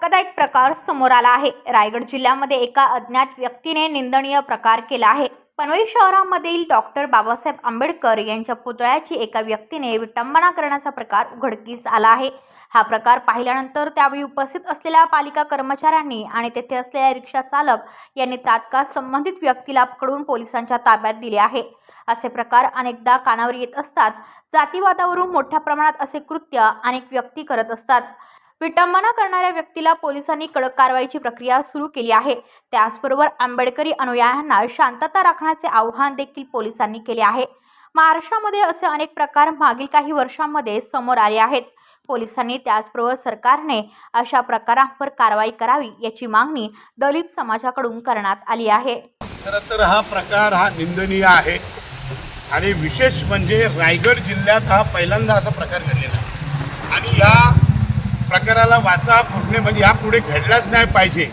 धक्कादायक प्रकार समोर आला आहे. रायगड जिल्ह्यामध्ये एका अज्ञात व्यक्तीने निंदनीय प्रकार केला आहे. पनवेल शहरामधील डॉक्टर बाबासाहेब आंबेडकर यांच्या पुतळ्याची एका व्यक्तीने विटंबना करण्याचा प्रकार उघडकीस आला आहे. हा प्रकार पाहिल्यानंतर त्यावेळी उपस्थित असलेल्या पालिका कर्मचाऱ्यांनी आणि तेथे असलेल्या रिक्षा चालक यांनी तात्काळ संबंधित व्यक्तीला पकडून पोलिसांच्या ताब्यात दिले आहे. असे प्रकार अनेकदा कानावर येत असतात. जातीवादावरून मोठ्या प्रमाणात असे कृत्य अनेक व्यक्ती करत असतात. विटंबना करणाऱ्या व्यक्तीला पोलिसांनी कडक कारवाईची प्रक्रिया सुरू केली आहे. त्याचबरोबर आंबेडकरी अनुयायांना शांतता राखण्याचे आव्हान देखील पोलिसांनी केले आहे. महाराष्ट्रामध्ये असे अनेक प्रकार मागील काही वर्षांमध्ये समोर आले आहेत. पोलिसांनी त्याचबरोबर सरकारने अशा प्रकारांवर कारवाई करावी याची मागणी दलित समाजाकडून करण्यात आली आहे. खरं तर हा प्रकार हा निंदनीय आहे. आणि विशेष म्हणजे रायगड जिल्ह्यात हा पहिल्यांदा असा प्रकार घडलेला आणि या प्रकाराला वाचा फुटणे म्हणजे या पुढे घडलाच नाही पाहिजे.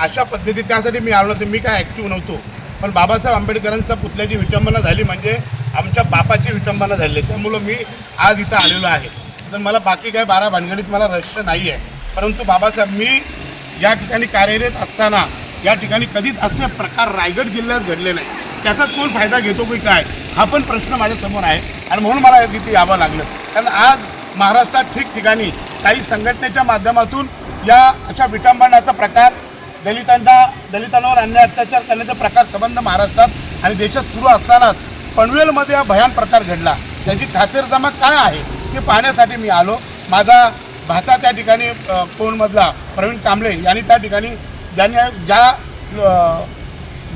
अशा पद्धती त्यासाठी मी आलो नव्हतो मी काय ॲक्टिव्ह नव्हतो. पण बाबासाहेब आंबेडकरांचा पुतल्याची विटंबना झाली म्हणजे आमच्या बापाची विटंबना झाली. त्यामुळं मी आज इथं आलेलो आहे. तर मला बाकी काय बारा भानगडीत मला रस्ते नाही आहे परंतु बाबासाहेब मी या ठिकाणी कार्यरत असताना या ठिकाणी कधीच असे प्रकार रायगड जिल्ह्यात घडले नाही. त्याचाच कोण फायदा घेतो की काय? हा पण प्रश्न माझ्यासमोर आहे. आणि म्हणून मला तिथे यावं लागलं. कारण आज महाराष्ट्रात ठिकठिकाणी काही संघटनेच्या माध्यमातून या अशा विटंबनाचा प्रकार दलितांना दलितांवर अन्याय अत्याचार करण्याचा प्रकार संबंध महाराष्ट्रात आणि देशात सुरू असतानाच पनवेलमध्ये हा भयान प्रकार घडला. त्याची खातेरजमा काय आहे ते पाहण्यासाठी मी आलो. माझा भाचा त्या ठिकाणी कोणमधला फोनमधला प्रवीण कांबळे यांनी त्या ठिकाणी ज्यांनी ज्या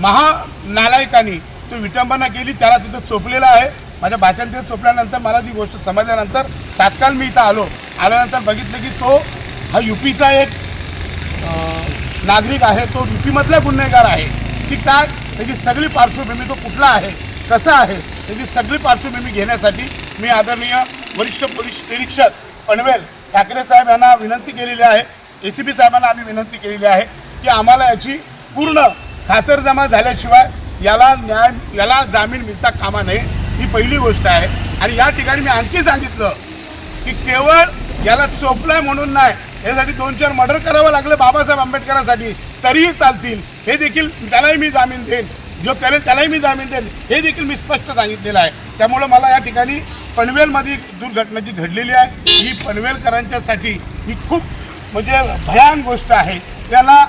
महानालायकांनी तो विटंबना केली त्याला तिथं चोपलेला आहे. माझ्या भाच्याने तिथं चोपल्यानंतर मला ती गोष्ट समजल्यानंतर तात्काळ मी इथं आलो. आल्यानंतर बघितलं की तो हा युपीचा एक नागरिक आहे तो युपीमधला गुन्हेगार आहे. की काय त्याची सगळी पार्श्वभूमी तो कुठला आहे कसा आहे त्याची सगळी पार्श्वभूमी घेण्यासाठी मी आदरणीय वरिष्ठ पोलीस निरीक्षक पनवेल ठाकरे साहेब यांना विनंती केलेली आहे. ए सी पी साहेबांना आम्ही विनंती केलेली आहे की आम्हाला याची पूर्ण खातरजमा झाल्याशिवाय याला न्याय याला जामीन मिळता कामा नये. ही पहिली गोष्ट आहे. आणि या ठिकाणी मी आणखी सांगितलं की केवळ याला चोपलाय म्हणून नाही यासाठी दोन चार मर्डर करावं लागलं बाबासाहेब आंबेडकरांसाठी तरीही चालतील. हे देखील त्यालाही मी जामीन देईन. जो करेल त्यालाही मी जामीन देईन. हे देखील मी स्पष्ट सांगितलेलं आहे. त्यामुळं मला या ठिकाणी पनवेलमध्ये दुर्घटना जी घडलेली आहे. ही पनवेलकरांच्यासाठी ही खूप म्हणजे भयान गोष्ट आहे. त्याला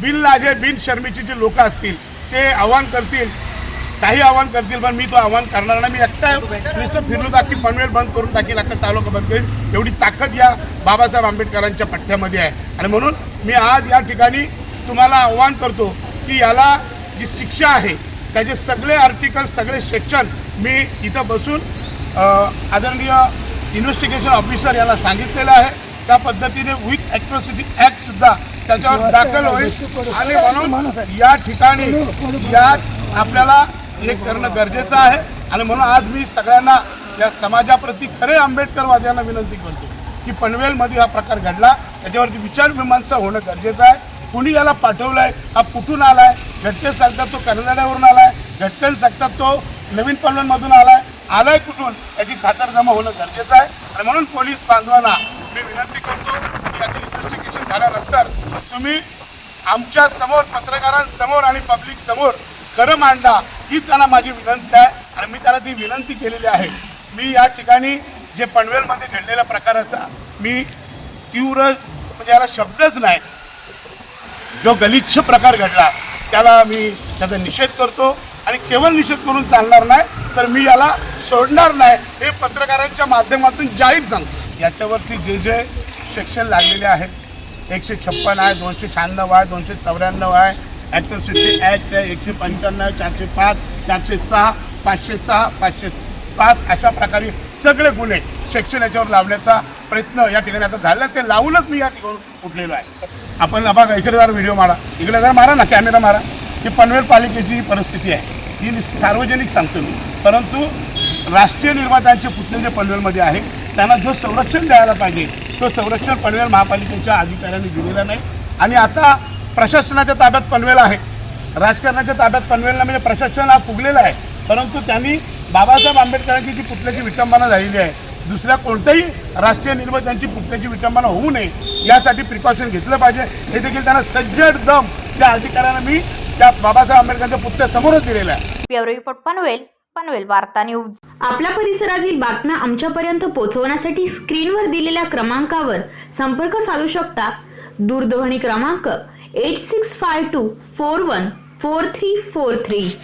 बिनलाजे बिन शर्मीचे जे लोक असतील ते आव्हान करतील काही आव्हान करतील पण मी तो आव्हान करणार नाही. मी एकटा नुसतं फिरू टाकी पनवेल बंद करून टाकील अख्खा तालुका बंद करेल एवढी ताकद या बाबासाहेब आंबेडकरांच्या पठ्ठ्यामध्ये आहे. आणि म्हणून मी आज या ठिकाणी तुम्हाला आव्हान करतो की याला जी शिक्षा आहे त्याचे सगळे आर्टिकल सगळे सेक्शन मी इथं बसून आदरणीय इन्व्हेस्टिगेशन ऑफिसर याला सांगितलेलं आहे. त्या पद्धतीने विथ ॲक्ट्रॉसिटी ॲक्ट सुद्धा त्याच्यावर दाखल होईल. आणि म्हणून या ठिकाणी यात आपल्याला हे करणं गरजेचं आहे. आणि म्हणून आज मी सगळ्यांना या समाजाप्रती खरे आंबेडकरवाद्यांना विनंती करतो की पनवेलमध्ये हा प्रकार घडला. त्याच्यावरती विचार विचारमीमांसा होणं गरजेचं आहे. कुणी याला पाठवलाय? हा कुठून आलाय? घटके सांगतात तो कर्नाटकावरून आलाय. घटकन सांगतात तो नवीन पनवेलमधून आलाय. आलाय कुठून? याची खातरजमा होणं गरजेचं आहे. आणि म्हणून पोलीस बांधवांना मी विनंती करतो की याची इन्व्हेस्टिगेशन झाल्यानंतर तुम्ही आमच्यासमोर पत्रकारांसमोर आणि पब्लिक समोर खरं मांडा. ही त्यांना माझी विनंती आहे आणि मी त्याला ती विनंती केलेली आहे. मी या ठिकाणी जे पनवेलमध्ये घडलेल्या प्रकाराचा मी तीव्र म्हणजे याला शब्दच नाही. जो गलिच्छ प्रकार घडला त्याला मी त्याचा निषेध करतो आणि केवळ निषेध करून चालणार नाही तर मी याला सोडणार नाही हे पत्रकारांच्या माध्यमातून जाहीर सांगतो. याच्यावरती जे जे सेक्शन लागलेले आहेत एकशे छप्पन आहे दोनशे शहाण्णव आहे दोनशे चौऱ्याण्णव आहे ॲट्रॉसिटी ॲक्ट एकशे पंच्याण्णव चारशे पाच चारशे सहा पाचशे सहा पाचशे पाच अशा प्रकारे सगळे गुन्हे सेक्शन याच्यावर लावण्याचा प्रयत्न या ठिकाणी आता झाला. ते लावूनच मी या ठिकाणी उठलेलो आहे. आपण बघा इकडे जरा व्हिडिओ मारा. इकडे जरा मारा ना कॅमेरा मारा. ही पनवेल पालिकेची परिस्थिती आहे. ही सार्वजनिक सांगतो मी. परंतु राष्ट्रीय निर्मात्यांचे पुतले जे पनवेलमध्ये आहे त्यांना जो संरक्षण द्यायला पाहिजे तो संरक्षण पनवेल महापालिकेच्या अधिकाऱ्यांनी दिलेला नाही. आणि आता प्रशासनाच्या ताब्यात पनवेल आहे. राजकारणाच्या ताब्यात पनवेलला म्हणजे प्रशासन हा फुगलेला आहे. परंतु त्यांनी बाबासाहेब आंबेडकरांची जी पुतळ्याची विटंबना झालेली आहे दुसऱ्या कोणत्याही राष्ट्रीय निर्मात्यांची पुतळ्याची विटंबना होऊ नये यासाठी प्रिकॉशन घेतलं पाहिजे. हे देखील त्यांना सज्जड दम त्या अधिकाऱ्यांना मी त्या बाबासाहेब आंबेडकरांच्या पुतळ्यासमोरच दिलेला आहे रिपोर्ट पनवेल पनवेल वार्ता न्यूज. आपल्या परिसरातील बातम्या आमच्यापर्यंत पोहोचवण्यासाठी स्क्रीनवर दिलेल्या क्रमांकावर संपर्क साधू शकता. दूरध्वनी क्रमांक 8652 414343.